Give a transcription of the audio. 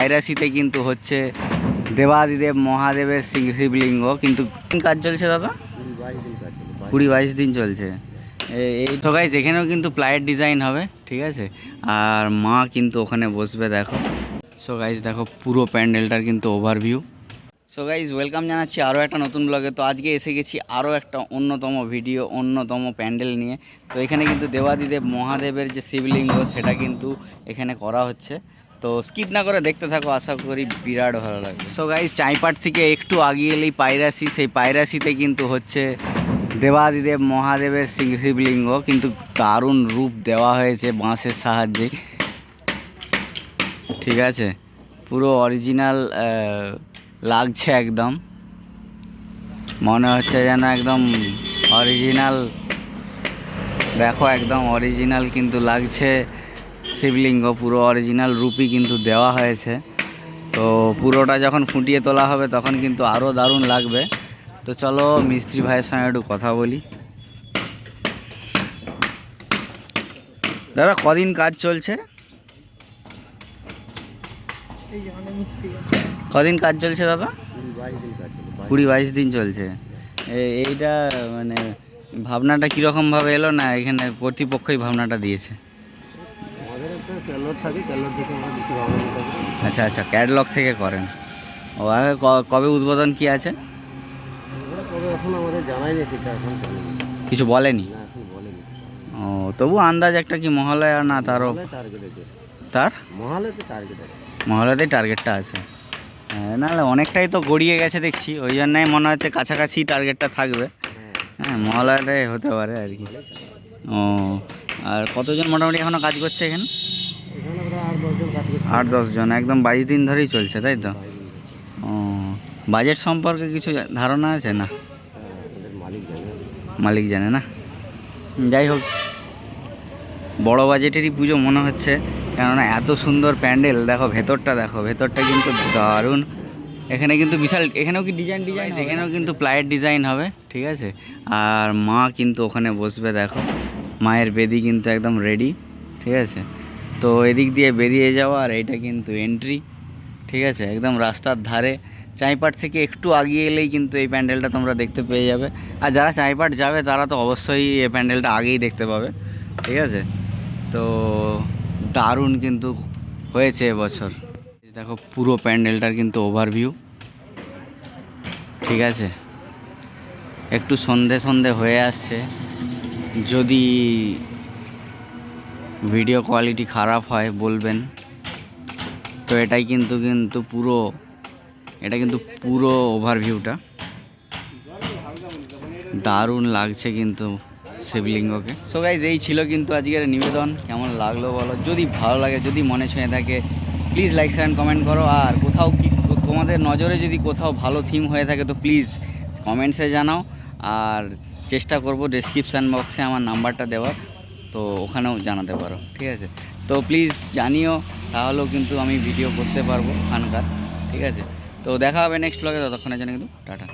পাইরাসিতে কিন্তু হচ্ছে দেবাদিদেব মহাদেবের শিবলিঙ্গ, কিন্তু কোন কাজ চলছে দাদা? কুড়ি বাইশ দিন চলছে। এই তো গাইজ এখানেও কিন্তু প্লাইয়ের ডিজাইন হবে, ঠিক আছে? আর মা কিন্তু ওখানে বসবে, দেখো। সো গাইজ দেখো, পুরো প্যান্ডেলটার কিন্তু ওভারভিউ সো গাইজ ওয়েলকাম জানাচ্ছি আরও একটা নতুন ব্লগে তো আজকে এসে গেছি আরও একটা অন্যতম ভিডিও অন্যতম প্যান্ডেল নিয়ে। তো এখানে কিন্তু দেবাদিদেব মহাদেবের যে শিবলিঙ্গ, সেটা কিন্তু এখানে করা হচ্ছে। তো স্কিপ না করে দেখতে থাকো, আশা করি বিরাট ভালো লাগবে। সো গাইজ চাইপাট থেকে একটু আগিয়ে এলেই পায়রাসি সেই পায়রাসিতে কিন্তু হচ্ছে দেবাদিদেব মহাদেবের শিব- শিবলিঙ্গ, কিন্তু দারুণ রূপ দেওয়া হয়েছে বাঁশের সাহায্যে। ঠিক আছে? পুরো অরিজিনাল লাগছে একদম। মনে হচ্ছে যেন একদম অরিজিনাল দেখো একদম অরিজিনাল কিন্তু লাগছে। শিবলিঙ্গ পুরো অরিজিনাল রূপই কিন্তু দেওয়া হয়েছে। তো পুরোটা যখন ফুটিয়ে তোলা হবে তখন কিন্তু আরও দারুণ লাগবে। তো চলো মিস্ত্রি ভাইয়ের সঙ্গে একটু কথা বলি। দাদা, কদিন কাজ চলছে? কদিন কাজ চলছে দাদা? কুড়ি বাইশ দিন চলছে। এইটা মানে ভাবনাটা কীরকমভাবে এলো না এখানে কর্তৃপক্ষই ভাবনাটা দিয়েছে? থাকে আমরা বেশি আচ্ছা আচ্ছা ক্যাটলগ থেকে করেন। ও কবে উদ্বোধন কি আছে? কবে এখন আমাদের জানাই নেই সেটা এখন কিছু বলেনি? ও তবু আন্দাজ একটা কি মহালয়া না তারও? তার? মহালয়তে টার্গেট আছে। টার্গেটটা আছে। হ্যাঁ নাহলে অনেকটাই তো গড়িয়ে গেছে দেখছি। ওই জন্যই মনে হচ্ছে কাছাকাছি টার্গেটটা থাকবে। হ্যাঁ। হ্যাঁ মহালয়াটাই হতে পারে আর কি। ও আর কতজন মোটামুটি এখনও কাজ করছে এখানে এখানে ওরা আর দশজন কাজ করছে আট দশজন একদম বাইশ দিন ধরেই চলছে তাই তো? ও বাজেট সম্পর্কে কিছু ধারণা আছে না? হ্যাঁ মালিক জানে। না? যাই হোক বড় বাজেটেরই পুজো মনে হচ্ছে কেননা এত সুন্দর প্যান্ডেল দেখো ভেতরটা দেখো ভেতরটা কিন্তু দারুণ। এখানে কিন্তু বিশাল এখানেও কি ডিজাইন ডিজাইন এখানেও কিন্তু প্লাইয়ের ডিজাইন হবে ঠিক আছে? আর মা কিন্তু ওখানে বসবে দেখো। মায়ের বেদি কিন্তু একদম রেডি ঠিক আছে? তো এদিক দিয়ে বেরিয়ে যাওয়া আর এইটা কিন্তু এন্ট্রি ঠিক আছে? একদম রাস্তার ধারে। চাইপাট থেকে একটু আগিয়ে এলেই কিন্তু এই প্যান্ডেলটা তোমরা দেখতে পেয়ে যাবে। আর যারা চাইপাট যাবে, তারা তো অবশ্যই এই প্যান্ডেলটা আগেই দেখতে পাবে, ঠিক আছে? তো দারুণ কিন্তু হয়েছে এবছর। দেখো, পুরো প্যান্ডেলটার কিন্তু ওভারভিউ ঠিক আছে? একটু সন্ধে সন্ধে হয়ে আসছে। যদি ভিডিও কোয়ালিটি খারাপ হয় বলবেন। তো এটাই কিন্তু কিন্তু পুরো, এটা কিন্তু পুরো ওভারভিউটা দারুণ লাগছে কিন্তু শিবলিঙ্গকে। সো গাইজ এই ছিল কিন্তু আজকের নিবেদন। কেমন লাগল বলো? যদি ভালো লাগে, যদি মনে ছুঁয়ে থাকে প্লিজ লাইক শেয়ার কমেন্ট করো। আর কোথাও কি, তোমাদের নজরে যদি কোথাও ভালো থিম হয়ে থাকে, তো প্লিজ কমেন্টসে জানাও। আর চেষ্টা করব ডেসক্রিপশান বক্সে আমার নাম্বারটা দেওয়ার। তো ওখানেও জানাতে পারো, ঠিক আছে? তো প্লিজ জানিও, তাহলেও কিন্তু আমি ভিডিও করতে পারব ওখানকার, ঠিক আছে? তো দেখা হবে নেক্সট ব্লগে ততক্ষণের জন্য কিন্তু টাটা।